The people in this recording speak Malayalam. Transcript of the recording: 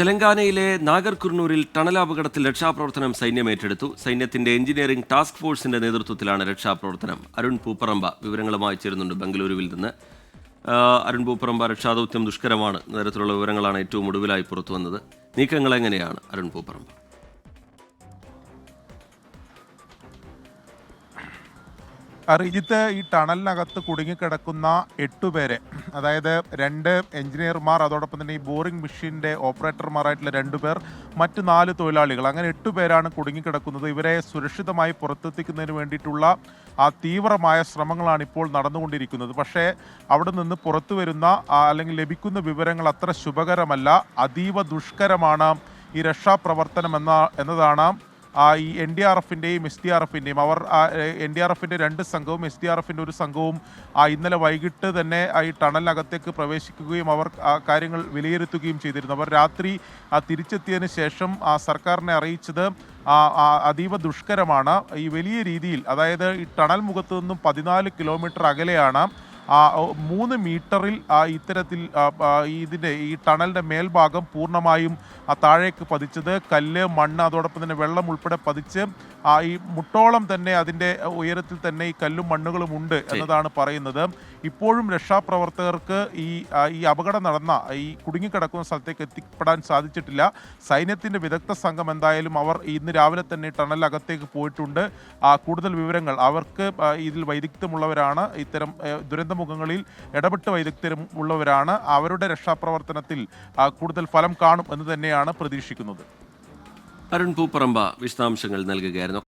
തെലങ്കാനയിലെ നാഗർകുർണൂരിൽ ടണലാപകടത്തിൽ രക്ഷാപ്രവർത്തനം സൈന്യം ഏറ്റെടുത്തു. സൈന്യത്തിന്റെ എഞ്ചിനീയറിംഗ് ടാസ്ക് ഫോഴ്സിന്റെ നേതൃത്വത്തിലാണ് രക്ഷാപ്രവർത്തനം. അരുൺ പൂപ്പറമ്പ വിവരങ്ങളുമായി ചേരുന്നുണ്ട് ബംഗളൂരുവിൽ നിന്ന്. അരുൺ പൂപ്പറമ്പ രക്ഷാദൗത്യം ദുഷ്കരമാണ്. നേരത്തിലുള്ള വിവരങ്ങളാണ് ഏറ്റവും ഒടുവിലായി പുറത്തു വന്നത് നീക്കങ്ങൾ എങ്ങനെയാണ് അരുൺ പൂപ്പറമ്പ? റിജിത്ത് ഈ ടണലിനകത്ത് കുടുങ്ങിക്കിടക്കുന്ന എട്ടുപേരെ അതായത് രണ്ട് എഞ്ചിനീയർമാർ അതോടൊപ്പം തന്നെ ഈ ബോറിംഗ് മെഷീന്റെ ഓപ്പറേറ്റർമാരായിട്ടുള്ള രണ്ടുപേർ മറ്റ് നാല് തൊഴിലാളികൾ. അങ്ങനെ എട്ടുപേരാണ് കുടുങ്ങിക്കിടക്കുന്നത്. ഇവരെ സുരക്ഷിതമായി പുറത്തെത്തിക്കുന്നതിന് വേണ്ടിയിട്ടുള്ള ആ തീവ്രമായ ശ്രമങ്ങളാണ് ഇപ്പോൾ നടന്നുകൊണ്ടിരിക്കുന്നത്. പക്ഷേ അവിടെ നിന്ന് പുറത്തു വരുന്ന അല്ലെങ്കിൽ ലഭിക്കുന്ന വിവരങ്ങൾ അത്ര ശുഭകരമല്ല. അതീവ ദുഷ്കരമാണ് ഈ രക്ഷാപ്രവർത്തനം എന്ന എന്നതാണ് ഈ എൻ ഡി ആർ എഫിന്റെയും എസ് ഡി ആർ എഫിന്റെയും അവർ എൻ ഡി ആർ എഫിന്റെ രണ്ട് സംഘവും എസ് ഡി ആർ എഫിന്റെ ഒരു സംഘവും ഇന്നലെ വൈകിട്ട് തന്നെ ഈ ടണലിനകത്തേക്ക് പ്രവേശിക്കുകയും അവർ കാര്യങ്ങൾ വിലയിരുത്തുകയും ചെയ്തിരുന്നു. അവർ രാത്രി തിരിച്ചെത്തിയതിന് ശേഷം ആ, സർക്കാരിനെ അറിയിച്ചത് അതീവ ദുഷ്കരമാണ്. ഈ വലിയ രീതിയിൽ അതായത് ഈ ടണൽ മുഖത്തു നിന്നും പതിനാല് കിലോമീറ്റർ അകലെയാണ് മൂന്ന് മീറ്ററിൽ ആ, ഇത്തരത്തിൽ ഇതിന്റെ ഈ ടണലിന്റെ മേൽഭാഗം പൂർണമായും ആ, താഴേക്ക് പതിച്ചത് കല്ല് മണ്ണ് അതോടൊപ്പം തന്നെ വെള്ളം ഉൾപ്പെടെ പതിച്ച് ആ, ഈ മുട്ടോളം തന്നെ അതിന്റെ ഉയരത്തിൽ തന്നെ ഈ കല്ലും മണ്ണുകളും ഉണ്ട് എന്നതാണ് പറയുന്നത്. ഇപ്പോഴും രക്ഷാപ്രവർത്തകർക്ക് ഈ ഈ അപകടം നടന്ന ഈ കുടുങ്ങിക്കിടക്കുന്ന സ്ഥലത്തേക്ക് എത്തിപ്പെടാൻ സാധിച്ചിട്ടില്ല. സൈന്യത്തിന്റെ വിദഗ്ധ സംഘം എന്തായാലും അവർ ഇന്ന് രാവിലെ തന്നെ ടണലകത്തേക്ക് പോയിട്ടുണ്ട്. ആ, കൂടുതൽ വിവരങ്ങൾ അവർക്ക് ഇതിൽ വൈദഗ്ധ്യമുള്ളവരാണ്. ഇത്തരം ഏ, ദുരന്തമുഖങ്ങളിൽ ഇടപെട്ട് വൈദഗ്ധ്യം ഉള്ളവരാണ്. അവരുടെ രക്ഷാപ്രവർത്തനത്തിൽ കൂടുതൽ ഫലം കാണും എന്ന് തന്നെയാണ് പ്രതീക്ഷിക്കുന്നത്. അരുൺ പൂപ്പറമ്പ വിശദാംശങ്ങൾ നൽകുകയായിരുന്നു.